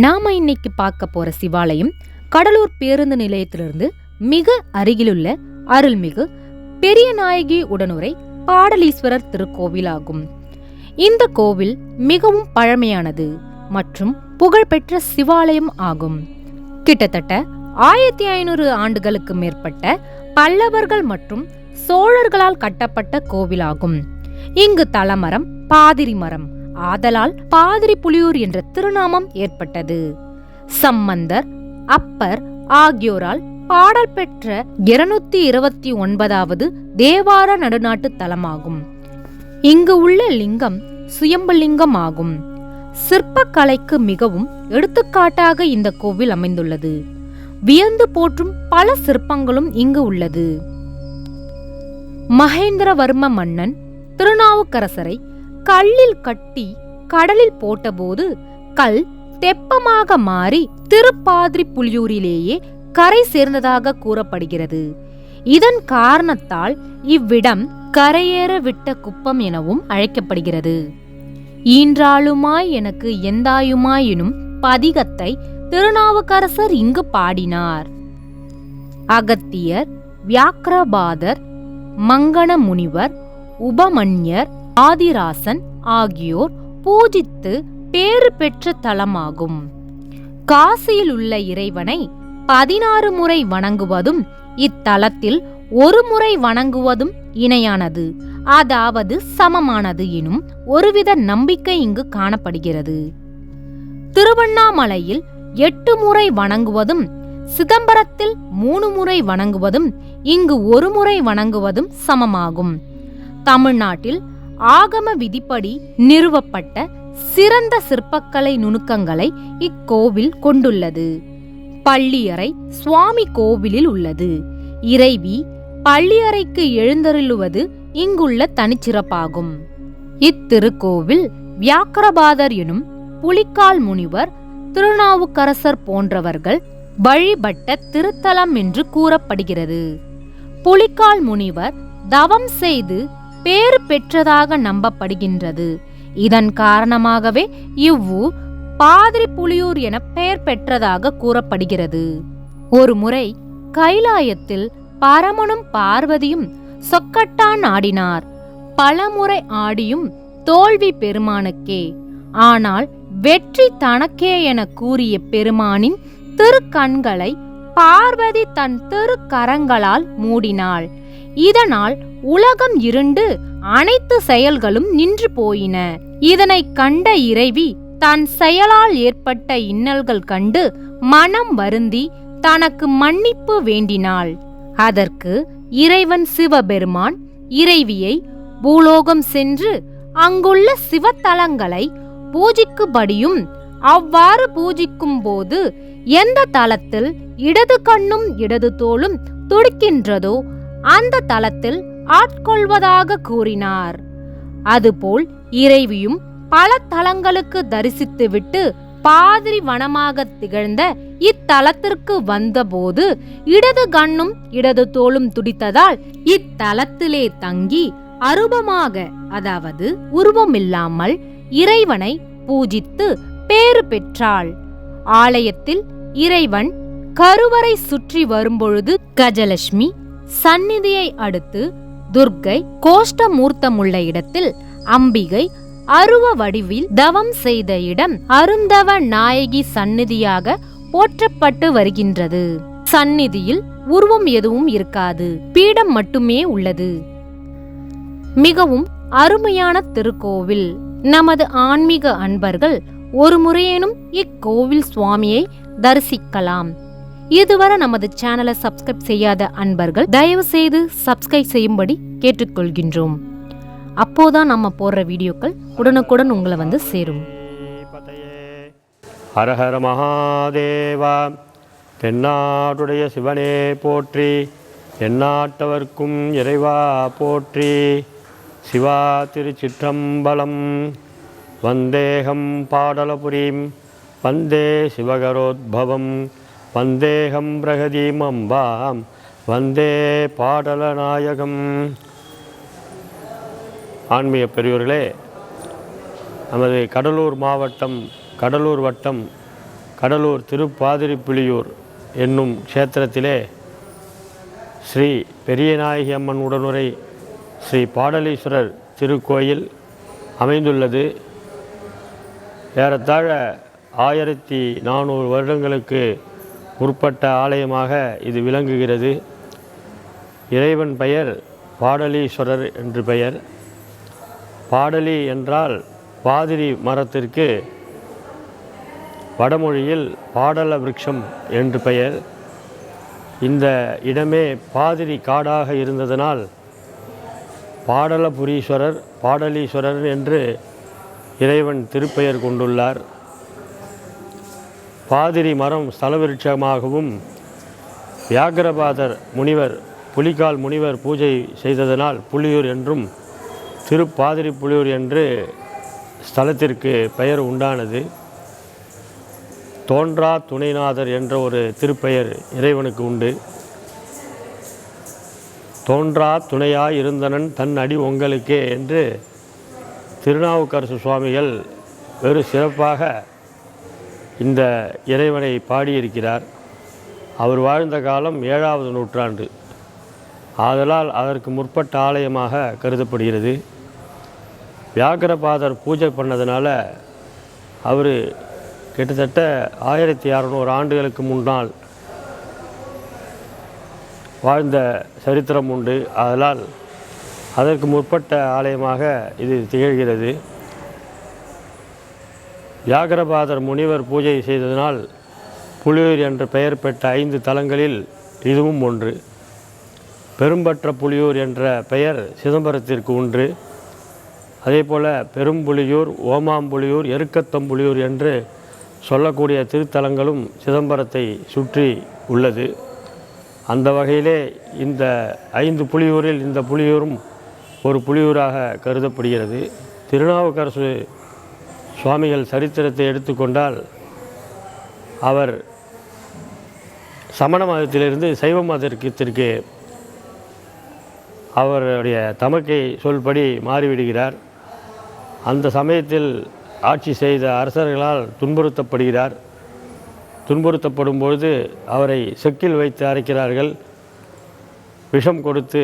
நாம இன்னைக்கு பார்க்க போற சிவாலயம் கடலூர் பேருந்து நிலையத்திலிருந்து மிக அருகிலுள்ள அருள்மிகு பெரியநாயகி உடனுரை பாடலீஸ்வரர் திருக்கோவிலாகும். இந்த கோவில் மிகவும் பழமையானது மற்றும் புகழ்பெற்ற சிவாலயம் ஆகும். கிட்டத்தட்ட ஆயிரத்தி ஐநூறு ஆண்டுகளுக்கு மேற்பட்ட பல்லவர்கள் மற்றும் சோழர்களால் கட்டப்பட்ட கோவிலாகும். இங்கு தலமரம் பாதிரி மரம் ஆதலால் பாதிரி புலியூர் என்ற திருநாமம் ஏற்பட்டது. சம்பந்தர் அப்பர் ஆகியோரால் பாடல் பெற்ற இருநூத்தி இருபத்தி ஒன்பதாவது தேவார நடுநாட்டு தலமாகும். இங்கு உள்ள லிங்கம் சுயம்புலிங்கம் ஆகும் சிற்பக்கலைக்கு மிகவும் எடுத்துக்காட்டாக இந்த கோவில் அமைந்துள்ளது. வியந்து போற்றும் பல சிற்பங்களும் இங்கு உள்ளது. மகேந்திரவர்ம மன்னன் திருநாவுக்கரசரை கல்லில் கட்டி கடலில் போட்டபோது கல் தெப்பமாக மாறி திருப்பாதிரி புலியூரிலேயே கரை சேர்ந்ததாக கூறப்படுகிறது. இதன் காரணத்தால் இவ்விடம் கரையேற விட்ட குப்பம் எனவும் அழைக்கப்படுகிறது. ஈன்றாளுமாய் எனக்கு எந்தாயுமாய் எனும் பதிகத்தை திருநாவுக்கரசர் இங்கு பாடினார். அகத்தியர் வியாக்கிரபாதர் மங்கண முனிவர் உபமன்யர் ஆதிராசன் ஆகியோர் பூஜித்து பேறு பெற்ற தலமாகும். காசியில் உள்ள இறைவனை பதினாறு முறை வணங்குவதும் இத்தலத்தில் ஒரு முறை வணங்குவதும் இணையானது. அதாவது சமமானது எனும் ஒருவித நம்பிக்கை இங்கு காணப்படுகிறது. திருவண்ணாமலையில் எட்டு முறை வணங்குவதும் சிதம்பரத்தில் மூணு முறை வணங்குவதும் இங்கு ஒரு முறை வணங்குவதும் சமமாகும். தமிழ்நாட்டில் ஆகம விதிப்படி நிறுவப்பட்ட சிறந்த சிற்பக்கலை நுணுக்கங்களை இக்கோவில் கொண்டுள்ளது. பள்ளியறை சுவாமி கோவிலில் உள்ளது. இறைவி பள்ளியறைக்கு எழுந்தருளுவது இங்குள்ள தனிச்சிறப்பாகும். இத்திருக்கோவில் வியாக்கரபாதர் எனும் புலிக்கால் முனிவர் திருநாவுக்கரசர் போன்றவர்கள் வழிபட்ட திருத்தலம் என்று கூறப்படுகிறது. புலிக்கால் முனிவர் தவம் செய்து பேறு பெற்றதாக நம்பப்படுகின்றது. இதன் காரணமாகவே இவ்வூர் பாதிரி புலியூர் என பெயர் பெற்றதாக கூறப்படுகிறது. ஒரு முறை கைலாயத்தில் பரமனும் பார்வதியும் சொக்கட்டான் ஆடினார். பலமுறை ஆடியும் தோல்வி பெருமானுக்கே. ஆனால் வெற்றி தனக்கே என கூறிய பெருமானின் திருக்கண்களை பார்வதி தன் திருக்கரங்களால் மூடினாள். இதனால் உலகம் இருண்டு அனைத்து செயல்களும் நின்று போயின. இதனை கண்ட இறைவி தன் செயலால் ஏற்பட்ட இன்னல்கள் கண்டு மனம் வருந்தி தனக்கு மன்னிப்பு வேண்டினாள். அதற்கு இறைவன் சிவபெருமான் இறைவியை பூலோகம் சென்று அங்குள்ள சிவத்தலங்களை பூஜிக்கும்படியும் அவ்வாறு பூஜிக்கும் போது எந்த தலத்தில் இடது கண்ணும் இடது தோளும் துடிக்கின்றதோ அந்த தலத்தில் ஆட்கொள்வதாக கூறினார். அதுபோல் இறைவியும் பல தலங்களுக்கு தரிசித்துவிட்டு பாதிரி வனமாக திகழ்ந்த இத்தலத்திற்கு வந்தபோது இடது கண்ணும் இடது தோளும் துடித்ததால் இத்தலத்திலே தங்கி அருபமாக அதாவது உருவமில்லாமல் இறைவனை பூஜித்து பேறு பெற்றாள். ஆலயத்தில் இறைவன் கருவறை சுற்றி வரும்பொழுது கஜலட்சுமி சந்நிதியை அடுத்து துர்க்கை கோஷ்டமூர்த்தமுள்ள இடத்தில் அம்பிகை அருவ வடிவில் தவம் செய்த இடம் அருந்தவ நாயகி சந்நிதியாக போற்றப்பட்டு வருகின்றது. சந்நிதியில் உருவம் எதுவும் இருக்காது பீடம் மட்டுமே உள்ளது. மிகவும் அருமையான திருக்கோவில். நமது ஆன்மீக அன்பர்கள் ஒரு முறையேனும் இக்கோவில் சுவாமியை தரிசிக்கலாம். இதுவரை நமது சேனலை சப்ஸ்கிரைப் செய்யாத அன்பர்கள் தயவு செய்து சப்ஸ்கிரைப் செய்யும்படி கேட்டுக்கொள்கின்றோம். அப்போதான் நம்ம போடுற வீடியோக்கள் உடனுக்குடன் உங்களை வந்து சேரும். ஹரஹர மகாதேவா தென்னாடுடைய சிவனே போற்றி தென்னாட்டவர்க்கும் இறைவா போற்றி. சிவா திருச்சிற்றம்பலம் வந்தேகம் பாடலபுரீம் வந்தே சிவகரோத்பவம். வந்தேகம் பிரகதீமம்பாம் வந்தே பாடலநாயகம். ஆன்மீக பெரியோர்களே நமது கடலூர் மாவட்டம் கடலூர் வட்டம் கடலூர் திருப்பாதிரிப்புலியூர் என்னும் க்ஷேத்திரத்திலே ஸ்ரீ பெரியநாயகி அம்மன் உடனுரை ஸ்ரீ பாடலீஸ்வரர் திருக்கோயில் அமைந்துள்ளது. ஏறத்தாழ ஆயிரத்தி நானூறு வருடங்களுக்கு முற்பட்ட ஆலயமாக இது விளங்குகிறது. இறைவன் பெயர் பாடலீஸ்வரர் என்று பெயர். பாடலி என்றால் பாதிரி மரத்திற்கு வடமொழியில் பாடல விருட்சம் என்று பெயர். இந்த இடமே பாதிரி காடாக இருந்ததனால் பாடலபுரீஸ்வரர் பாடலீஸ்வரர் என்று இறைவன் திருப்பெயர் கொண்டுள்ளார். பாதிரி மரம் ஸ்தலவிருட்சமாகவும் வியாகரபாதர் முனிவர் புலிகால் முனிவர் பூஜை செய்ததனால் புலியூர் என்றும் திருப்பாதிரி புலியூர் என்று ஸ்தலத்திற்கு பெயர் உண்டானது. தோன்றா துணைநாதர் என்ற ஒரு திருப்பெயர் இறைவனுக்கு உண்டு. தோன்றா துணையாய் இருந்தனன் தன் அடி உங்களுக்கே என்று திருநாவுக்கரசு சுவாமிகள் வெறு சிறப்பாக இந்த இறைவனை பாடியிருக்கிறார். அவர் வாழ்ந்த காலம் ஏழாவது நூற்றாண்டு. ஆதலால் அதற்கு முற்பட்ட ஆலயமாக கருதப்படுகிறது. வியாகரபாதர் பூஜை பண்ணதுனால அவர் கிட்டத்தட்ட ஆயிரத்தி அறநூறு ஆண்டுகளுக்கு முன்னால் வாழ்ந்த சரித்திரம் உண்டு. அதனால் அதற்கு முற்பட்ட ஆலயமாக இது திகழ்கிறது. வியாகரபாதர் முனிவர் பூஜை செய்ததனால் புலியூர் என்ற பெயர் பெற்ற ஐந்து தலங்களில் இதுவும் ஒன்று. பெரும்பற்ற புலியூர் என்ற பெயர் சிதம்பரத்திற்கு உண்டு. அதேபோல பெரும்புலியூர் ஓமாம்புலியூர் எருக்கத்தம்புலியூர் என்று சொல்லக்கூடிய திருத்தலங்களும் சிதம்பரத்தை சுற்றி உள்ளது. அந்த வகையிலே இந்த ஐந்து புலியூரில் இந்த புலியூரும் ஒரு புலியூராக கருதப்படுகிறது. திருநாவுக்கரசு சுவாமிகள் சரித்திரத்தை எடுத்துக்கொண்டால் அவர் சமண மதத்திலிருந்து சைவ மதத்திற்கு அவருடைய தமக்கை சொல்படி மாறிவிடுகிறார். அந்த சமயத்தில் ஆட்சி செய்த அரசர்களால் துன்புறுத்தப்படுகிறார். துன்புறுத்தப்படும் பொழுது அவரை செக்கில் வைத்து அரைக்கிறார்கள். விஷம் கொடுத்து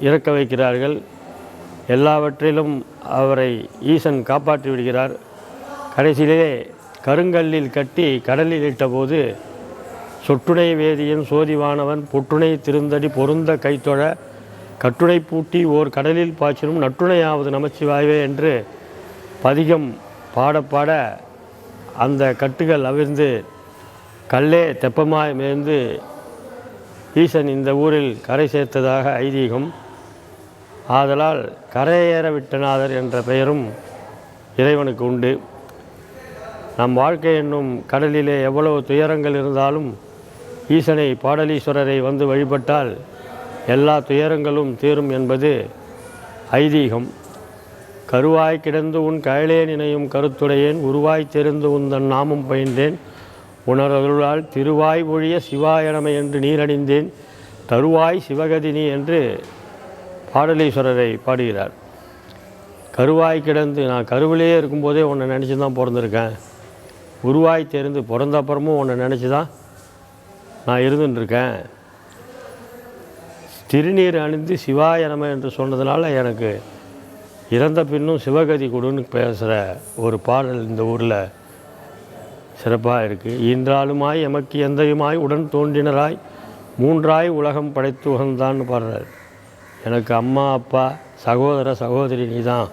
இறக்க வைக்கிறார்கள். எல்லாவற்றிலும் அவரை ஈசன் காப்பாற்றி விடுகிறார். கடைசியிலே கருங்கல்லில் கட்டி கடலில் இட்டபோது சொட்டுணை வேதியன் சோதிவானவன் பொட்டுணை திருந்தடி பொருந்த கைத்தொழ கட்டுணை பூட்டி ஓர் கடலில் பாய்ச்சினும் நட்டுணையாவது நமச்சிவாயவே என்று பதிகம் பாடப்பாட அந்த கட்டுகள் அவிர்ந்து கல்லே தெப்பமாய் மேய்ந்து ஈசன் இந்த ஊரில் கரை சேர்த்ததாக ஐதீகம். ஆதலால் கரையேற விட்டநாதர் என்ற பெயரும் இறைவனுக்கு உண்டு. நம் வாழ்க்கை என்னும் கடலிலே எவ்வளவு துயரங்கள் இருந்தாலும் ஈசனை பாடலீஸ்வரரை வந்து வழிபட்டால் எல்லா துயரங்களும் தீரும் என்பது ஐதீகம். கருவாய் கிடந்து உன் கயலே நினையும் கருத்துடையேன் உருவாய் தெரிந்து உந்தன் நாமம் பயின்றேன். உணரருளால் திருவாய் ஒழிய சிவாயணமை என்று நீரணிந்தேன். தருவாய் சிவகதினி என்று பாடலீஸ்வரரை பாடுகிறார். கருவாய் கிடந்து நான் கருவிலேயே இருக்கும்போதே உன்னை நினச்சி தான் பிறந்திருக்கேன். உருவாய் தெரிந்து பிறந்த அப்புறமும் உன்னை நினச்சி தான் நான் இருந்துட்டுருக்கேன். திருநீர் அணிந்து சிவாய நம என்று சொன்னதுனால எனக்கு இறந்த பின்னும் சிவகதி கொடுன்னு பேசுகிற ஒரு பாடல் இந்த ஊரில் சிறப்பாக இருக்குது ஈன்றாலுமாய் எமக்கு எந்தையுமாய் உடன் தோன்றினராய் மூன்றாய் உலகம் படைத்து உகந்தான்னு பாடுறார். எனக்கு அம்மா அப்பா சகோதர சகோதரி நீதான்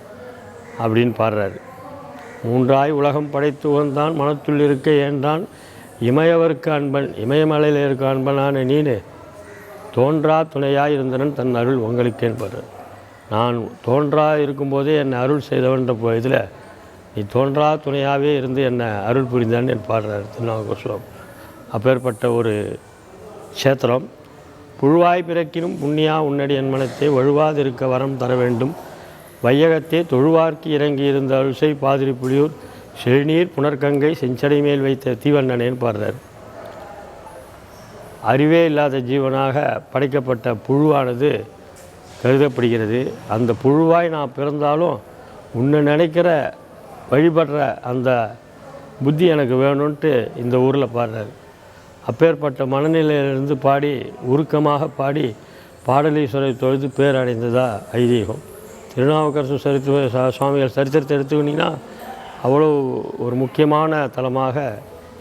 அப்படின்னு பாடுறாரு. மூன்றாய் உலகம் படைத்து வந்தான் மனத்துள் இருக்க ஏன்றான் இமயவருக்கு அன்பன் இமயமலையில் இருக்க அன்பனான நீனு தோன்றா துணையாக இருந்தனன் தன் அருள் உங்களுக்கு என்பது. நான் தோன்றா இருக்கும்போதே என்னை அருள் செய்தவன்ற இதில் நீ தோன்றா துணையாகவே இருந்து என்னை அருள் புரிந்தான் என் பாடுறார் திருநாகோஸ்வம் அப்பேற்பட்ட ஒரு க்ஷேத்திரம் புழுவாய் பிறக்கினும் புண்ணியா உன்னடி என் மனத்தை வழுவாதிருக்க வரம் தர வேண்டும். வையகத்தே தொழுவார்க்கு இறங்கி இருந்த பாதிரி புலியூர் செழுநீர் புனர்கங்கை செஞ்சடை மேல் வைத்த தீவண்ணனேன்னு பாடுறார். அறிவே இல்லாத ஜீவனாக படைக்கப்பட்ட புழுவானது கருதப்படுகிறது. அந்த புழுவாய் நான் பிறந்தாலும் உன்னை நினைக்கிற வழிபடுற அந்த புத்தி எனக்கு வேணும்ன்ட்டு இந்த ஊரில் பாடுறாரு. அப்பேற்பட்ட மனநிலையிலிருந்து பாடி உருக்கமாக பாடி பாடலீஸ்வரை தொழுது பேர் அடைந்ததா ஐதீகம். திருநாவுக்கரசு சரித்திர சுவாமிகள் சரித்திரத்தை எடுத்துக்கிட்டிங்கன்னா அவ்வளோ ஒரு முக்கியமான தலமாக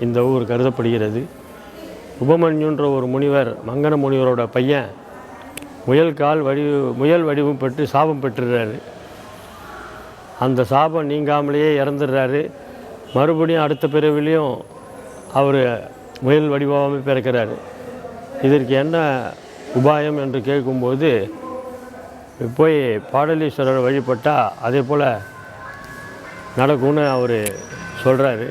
இந்த ஊர் கருதப்படுகிறது. உபமன்யுன்ற ஒரு முனிவர் மங்கன முனிவரோட பையன் முயல் கால் வடிவு முயல் வடிவம் பெற்று சாபம் பெற்றுறாரு. அந்த சாபம் நீங்காமலேயே இறந்துடுறாரு. மறுபடியும் அடுத்த பிறவிலையும் அவர் முயல் வடிவமாக பிறக்கிறாரு. இதற்கு என்ன உபாயம் என்று கேட்கும்போது போய் பாடலீஸ்வரர் வழிபட்டால் அதே போல் நடக்கும்னு அவர் சொல்கிறாரு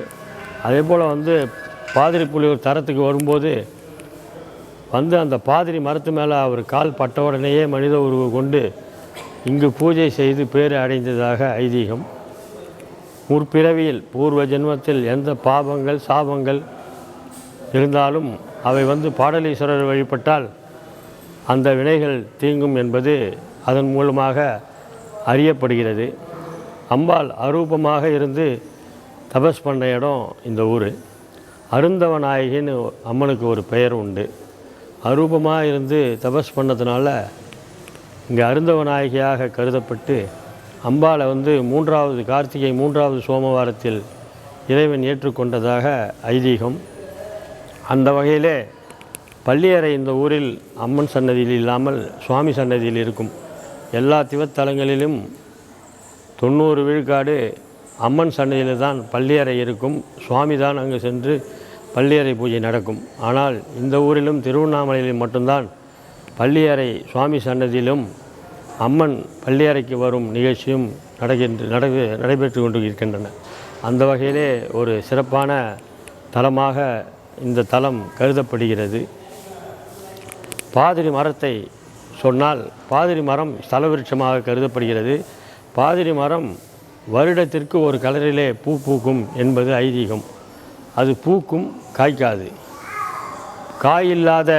அதே போல் வந்து பாதிரி புலியூர் தரத்துக்கு வரும்போது வந்து அந்த பாதிரி மரத்து மேலே அவர் கால் பட்ட உடனேயே மனித உருவம் கொண்டு இங்கு பூஜை செய்து பேர் அடைந்ததாக ஐதீகம். முற்பிறவியில் பூர்வ ஜென்மத்தில் எந்த பாபங்கள் சாபங்கள் இருந்தாலும் அவை வந்து பாடலீஸ்வரர் வழிபட்டால் அந்த வினைகள் தீங்கும் என்பது அதன் மூலமாக அறியப்படுகிறது. அம்பாள் அரூபமாக இருந்து தபஸ் பண்ண இடம் இந்த ஊர். அருந்தவ நாயகின்னு அம்மனுக்கு ஒரு பெயர் உண்டு. அரூபமாக இருந்து தபஸ் பண்ணதுனால இங்கே அருந்தவ நாயகியாக கருதப்பட்டு அம்பாளை வந்து மூன்றாவது கார்த்திகை மூன்றாவது சோமவாரத்தில் இறைவன் ஏற்றுக்கொண்டதாக ஐதீகம். அந்த வகையிலே பள்ளியறை இந்த ஊரில் அம்மன் சன்னதியில் இல்லாமல் சுவாமி சன்னதியில் இருக்கும். எல்லா திவத்தலங்களிலும் தொண்ணூறு விழுக்காடு அம்மன் சன்னதியில் தான் பள்ளியறை இருக்கும். சுவாமி தான் அங்கு சென்று பள்ளியறை பூஜை நடக்கும். ஆனால் இந்த ஊரிலும் திருவண்ணாமலையிலும் மட்டும்தான் பள்ளியறை சுவாமி சன்னதியிலும் அம்மன் பள்ளியறைக்கு வரும் நிகழ்ச்சியும் நடக்கின்ற நடவு நடைபெற்று கொண்டு இருக்கின்றன. அந்த வகையிலே ஒரு சிறப்பான தலமாக இந்த தலம் கருதப்படுகிறது. பாதிரி மரத்தை சொன்னால் பாதிரி மரம் ஸ்தல விருட்சமாக கருதப்படுகிறது. பாதிரி மரம் வருடத்திற்கு ஒரு கலரிலே பூ பூக்கும் என்பது ஐதீகம். அது பூக்கும் காய்க்காது. காய் இல்லாத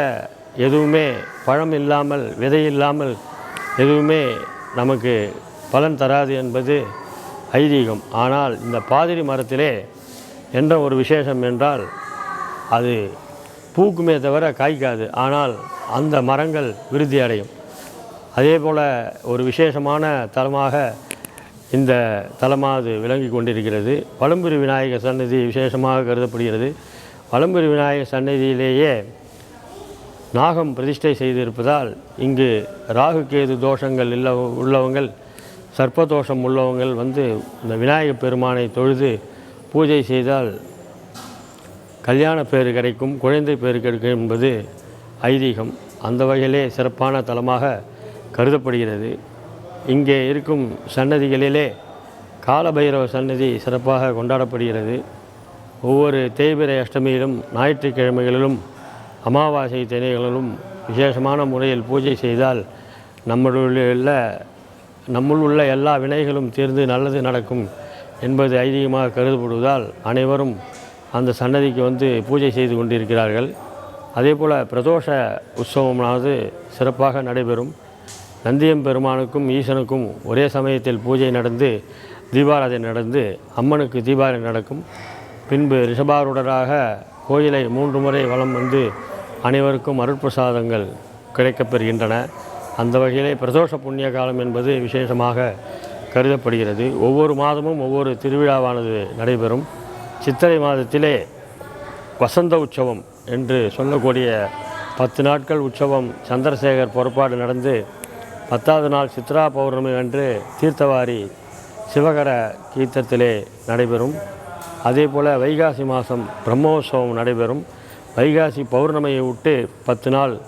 எதுவுமே பழம் இல்லாமல் விதை இல்லாமல் எதுவுமே நமக்கு பலன் தராது என்பது ஐதீகம். ஆனால் இந்த பாதிரி மரத்திலே என்ற ஒரு விசேஷம் என்றால் அது பூக்குமே தவிர காய்க்காது. ஆனால் அந்த மரங்கள் விருத்தி அடையும் அதே போல் ஒரு விசேஷமான தலமாக இந்த தலமாது விளங்கி கொண்டிருக்கிறது. வலம்புரி விநாயகர் சன்னதி விசேஷமாக கருதப்படுகிறது. வலம்புரி விநாயகர் சன்னதியிலேயே நாகம் பிரதிஷ்டை செய்திருப்பதால் இங்கு ராகு கேது தோஷங்கள் இல்ல உள்ளவங்கள் சர்ப்பதோஷம் உள்ளவங்கள் வந்து இந்த விநாயகப் பெருமானை தொழுது பூஜை செய்தால் கல்யாண பேறு கிடைக்கும் குழந்தை பேறு கிடைக்கும் என்பது ஐதீகம் அந்த வகையிலே சிறப்பான தலமாக கருதப்படுகிறது. இங்கே இருக்கும் சன்னதிகளிலே காலபைரவ சன்னதி சிறப்பாக கொண்டாடப்படுகிறது. ஒவ்வொரு தேய்பிரை அஷ்டமியிலும் ஞாயிற்றுக்கிழமைகளிலும் அமாவாசை தினைகளிலும் விசேஷமான முறையில் பூஜை செய்தால் நம்மளுள்ள நம்முள் உள்ள எல்லா வினைகளும் தீர்ந்து நல்லது நடக்கும் என்பது ஐதீகமாக கருதப்படுவதால் அனைவரும் அந்த சன்னதிக்கு வந்து பூஜை செய்து கொண்டிருக்கிறார்கள். அதே போல் பிரதோஷ உற்சவமானது சிறப்பாக நடைபெறும். நந்தியம் பெருமானுக்கும் ஈசனுக்கும் ஒரே சமயத்தில் பூஜை நடந்து தீபாராதனை நடந்து அம்மனுக்கு தீபாராதனை நடக்கும். பின்பு ரிஷபாருடராக கோயிலை மூன்று முறை வலம் வந்து அனைவருக்கும் அருட்பிரசாதங்கள் கிடைக்கப்பெறுகின்றன அந்த வகையிலே பிரதோஷ புண்ணிய காலம் என்பது விசேஷமாக கருதப்படுகிறது. ஒவ்வொரு மாதமும் ஒவ்வொரு திருவிழாவானது நடைபெறும். சித்திரை மாதத்திலே வசந்த உற்சவம் என்று சொல்லக்கூடிய பத்து நாட்கள் உற்சவம் சந்திரசேகர் பொறுப்பாடு நடந்து பத்தாவது நாள் சித்ரா பௌர்ணமி அன்று தீர்த்தவாரி சிவகர கீர்த்தத்திலே நடைபெறும். அதே போல் வைகாசி மாதம் பிரம்மோற்சவம் நடைபெறும். வைகாசி பௌர்ணமியை விட்டு பத்து நாள்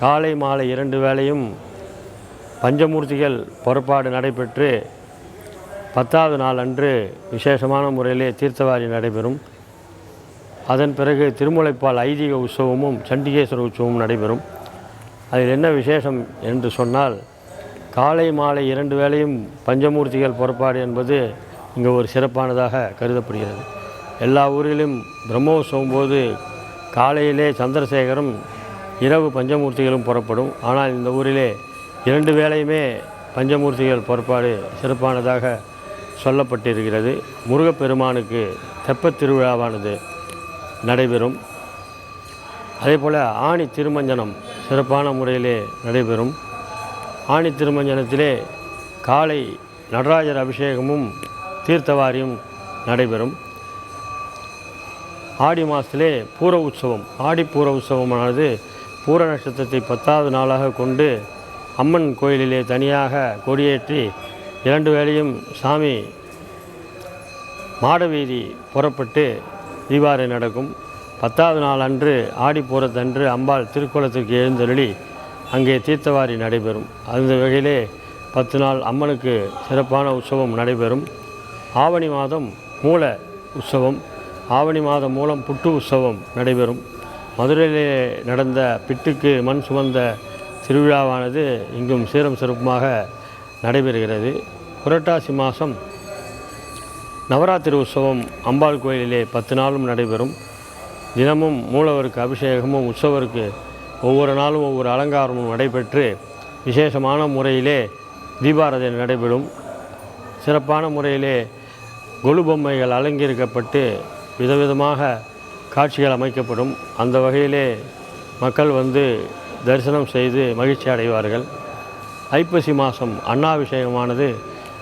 காலை மாலை இரண்டு வேளையும் பஞ்சமூர்த்திகள் பொறுப்பாடு நடைபெற்று பத்தாவது நாள் அன்று விசேஷமான முறையிலே தீர்த்தவாரி நடைபெறும். அதன் பிறகு திருமுலைப்பால் ஐதீக உற்சவமும் சண்டிகேஸ்வர உற்சவமும் நடைபெறும். அதில் என்ன விசேஷம் என்று சொன்னால் காலை மாலை இரண்டு வேளையும் பஞ்சமூர்த்திகள் புறப்பாடு என்பது இங்கே ஒரு சிறப்பானதாக கருதப்படுகிறது. எல்லா ஊரிலும் பிரம்மோற்சவம் போது காலையிலே சந்திரசேகரும் இரவு பஞ்சமூர்த்திகளும் புறப்படும். ஆனால் இந்த ஊரிலே இரண்டு வேளையுமே பஞ்சமூர்த்திகள் புறப்பாடு சிறப்பானதாக சொல்லப்பட்டிருக்கிறது. முருகப்பெருமானுக்கு தெப்பத் திருவிழாவானது. நடைபெறும். அதேபோல் ஆணி திருமஞ்சனம் சிறப்பான முறையிலே நடைபெறும். ஆணி திருமஞ்சனத்திலே காலை நடராஜர் அபிஷேகமும் தீர்த்தவாரியும் நடைபெறும். ஆடி மாதத்திலே பூர உற்சவம் ஆடி பூர உற்சவமானது பூர நட்சத்திரத்தை பத்தாவது நாளாக கொண்டு அம்மன் கோயிலிலே தனியாக கொடியேற்றி இரண்டு வேளையும் சாமி மாடவீதி புறப்பட்டு தீபாவளி நடக்கும். பத்தாவது நாள் அன்று ஆடிப்பூரத்தன்று அம்பாள் திருக்குளத்திற்கு எழுந்தருளி அங்கே தீர்த்தவாரி நடைபெறும். அந்த வகையிலே பத்து நாள் அம்மனுக்கு சிறப்பான உற்சவம் நடைபெறும். ஆவணி மாதம் மூல உற்சவம் ஆவணி மாதம் மூலம் புட்டு உற்சவம் நடைபெறும். மதுரையிலே நடந்த பிட்டுக்கு மண் சுமந்த திருவிழாவானது இங்கும் சீரம் சிறப்புமாக நடைபெறுகிறது. புரட்டாசி மாதம் நவராத்திரி உற்சவம் அம்பாள் கோயிலிலே பத்து நாளும் நடைபெறும். தினமும் மூலவருக்கு அபிஷேகமும் உற்சவருக்கு ஒவ்வொரு நாளும் ஒவ்வொரு அலங்காரமும் நடைபெற்று விசேஷமான முறையிலே தீபாராதனை நடைபெறும். சிறப்பான முறையிலே கொலு பொம்மைகள் அலங்கரிக்கப்பட்டு விதவிதமாக காட்சிகள் அமைக்கப்படும். அந்த வகையிலே மக்கள் வந்து தரிசனம் செய்து மகிழ்ச்சி அடைவார்கள். ஐப்பசி மாதம் அன்னாபிஷேகமானது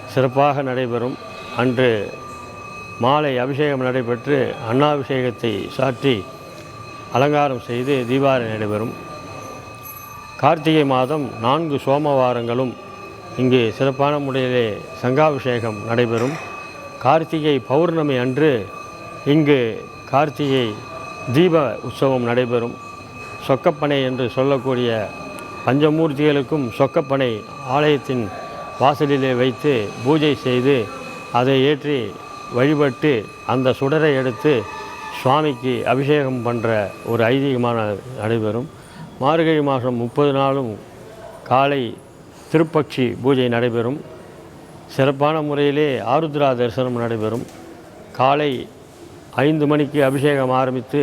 சிறப்பாக நடைபெறும். அன்று மாலை அபிஷேகம் நடைபெற்று அன்னாபிஷேகத்தை சாற்றி அலங்காரம் செய்து தீபாவளி நடைபெறும். கார்த்திகை மாதம் நான்கு சோமவாரங்களும் இங்கு சிறப்பான முறையிலே சங்காபிஷேகம் நடைபெறும். கார்த்திகை பௌர்ணமி அன்று இங்கு கார்த்திகை தீப உற்சவம் நடைபெறும். சொக்கப்பனை என்று சொல்லக்கூடிய பஞ்சமூர்த்திகளுக்கும் சொக்கப்பனை ஆலயத்தின் வாசலிலே வைத்து பூஜை செய்து அதை ஏற்றி வழிபட்டு அந்த சுடரை எடுத்து சுவாமிக்கு அபிஷேகம் பண்ணுற ஒரு ஐதீகமான நடைபெறும். மார்கழி மாதம் முப்பது நாளும் காலை திருப்பக்ஷி பூஜை நடைபெறும். சிறப்பான முறையிலே ஆருத்ரா தரிசனம் நடைபெறும். காலை ஐந்து மணிக்கு அபிஷேகம் ஆரம்பித்து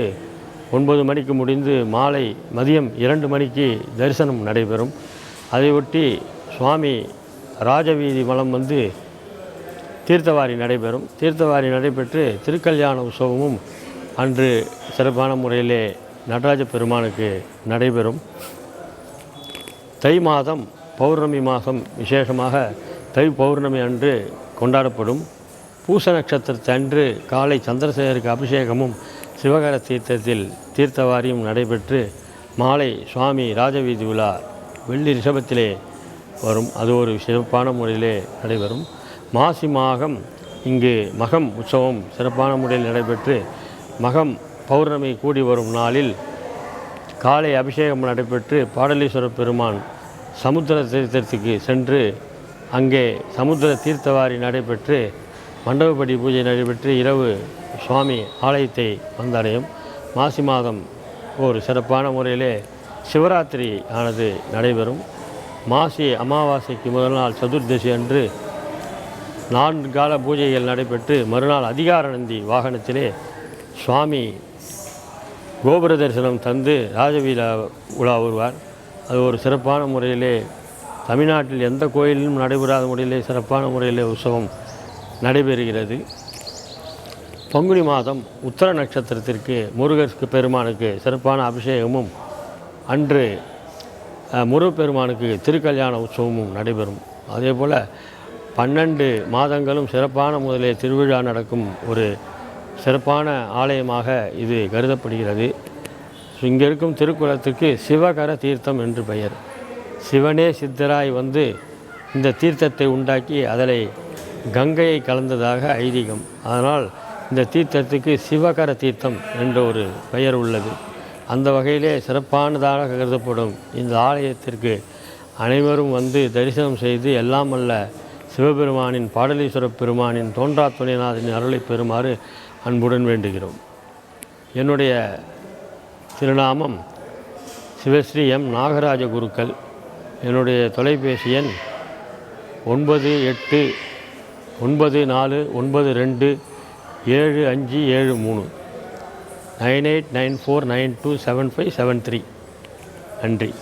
ஒன்பது மணிக்கு முடிந்து மாலை மதியம் இரண்டு மணிக்கு தரிசனம் நடைபெறும். அதையொட்டி சுவாமி ராஜவீதி மலம் வந்து தீர்த்தவாரி நடைபெறும். தீர்த்தவாரி நடைபெற்று திருக்கல்யாண உற்சவமும் அன்று சிறப்பான முறையிலே நடராஜ பெருமானுக்கு நடைபெறும். தை மாதம் பௌர்ணமி மாதம் விசேஷமாக தை பௌர்ணமி அன்று கொண்டாடப்படும். பூச நட்சத்திரத்தை அன்று காலை சந்திரசேகருக்கு அபிஷேகமும் சிவகர தீர்த்தத்தில் தீர்த்தவாரியும் நடைபெற்று மாலை சுவாமி ராஜவீதி விழா வெள்ளி ரிஷபத்திலே வரும். அது ஒரு சிறப்பான முறையிலே நடைபெறும். மாசி மாகம் இங்கு மகம் உற்சவம் சிறப்பான முறையில் நடைபெற்று மகம் பௌர்ணமி கூடி வரும் நாளில் காலை அபிஷேகம் நடைபெற்று பாடலீஸ்வர பெருமான் சமுத்திர தீர்த்தத்துக்கு சென்று அங்கே சமுத்திர தீர்த்தவாரி நடைபெற்று மண்டபப்படி பூஜை நடைபெற்று இரவு சுவாமி ஆலயத்தை வந்தடையும். மாசி மாதம் ஒரு சிறப்பான முறையிலே சிவராத்திரி ஆனது நடைபெறும். மாசி அமாவாசைக்கு முதல் நாள் சதுர்தசி அன்று நான்கு கால பூஜைகள் நடைபெற்று மறுநாள் அதிகாரநந்தி வாகனத்திலே சுவாமி கோபுர தரிசனம் தந்து ராஜவீலா உலா வருவார் அது ஒரு சிறப்பான முறையிலே தமிழ்நாட்டில் எந்த கோயிலிலும் நடைபெறாத முறையிலே சிறப்பான முறையிலே உற்சவம் நடைபெறுகிறது. பங்குனி மாதம் உத்தர நட்சத்திரத்திற்கு முருகருக்கு பெருமானுக்கு சிறப்பான அபிஷேகமும் அன்று முருகப்பெருமானுக்கு திருக்கல்யாண உற்சவமும் நடைபெறும். அதே போல் பன்னெண்டு மாதங்களும் சிறப்பான முதலே திருவிழா நடக்கும் ஒரு சிறப்பான ஆலயமாக இது கருதப்படுகிறது. இங்கே இருக்கும் திருக்குளத்துக்கு சிவகர தீர்த்தம் என்று பெயர். சிவனே சித்தராய் வந்து இந்த தீர்த்தத்தை உண்டாக்கி அதனை கங்கையை கலந்ததாக ஐதீகம். அதனால் இந்த தீர்த்தத்துக்கு சிவகர தீர்த்தம் என்ற ஒரு பெயர் உள்ளது. அந்த வகையிலே சிறப்பானதாக கருதப்படும் இந்த ஆலயத்திற்கு அனைவரும் வந்து தரிசனம் செய்து எல்லாம் அல்ல சிவபெருமானின் பாடலீஸ்வர பெருமானின் தோன்றா துணைநாதனின் அருளை பெறுமாறு அன்புடன் வேண்டுகிறோம். என்னுடைய திருநாமம் சிவஸ்ரீ எம். நாகராஜ குருக்கள். என்னுடைய தொலைபேசி எண் ஒன்பது எட்டு ஒன்பது நாலு ஒன்பது ரெண்டு ஏழு அஞ்சு ஏழு மூணு. Nine eight nine four nine two seven five seven three. நன்றி.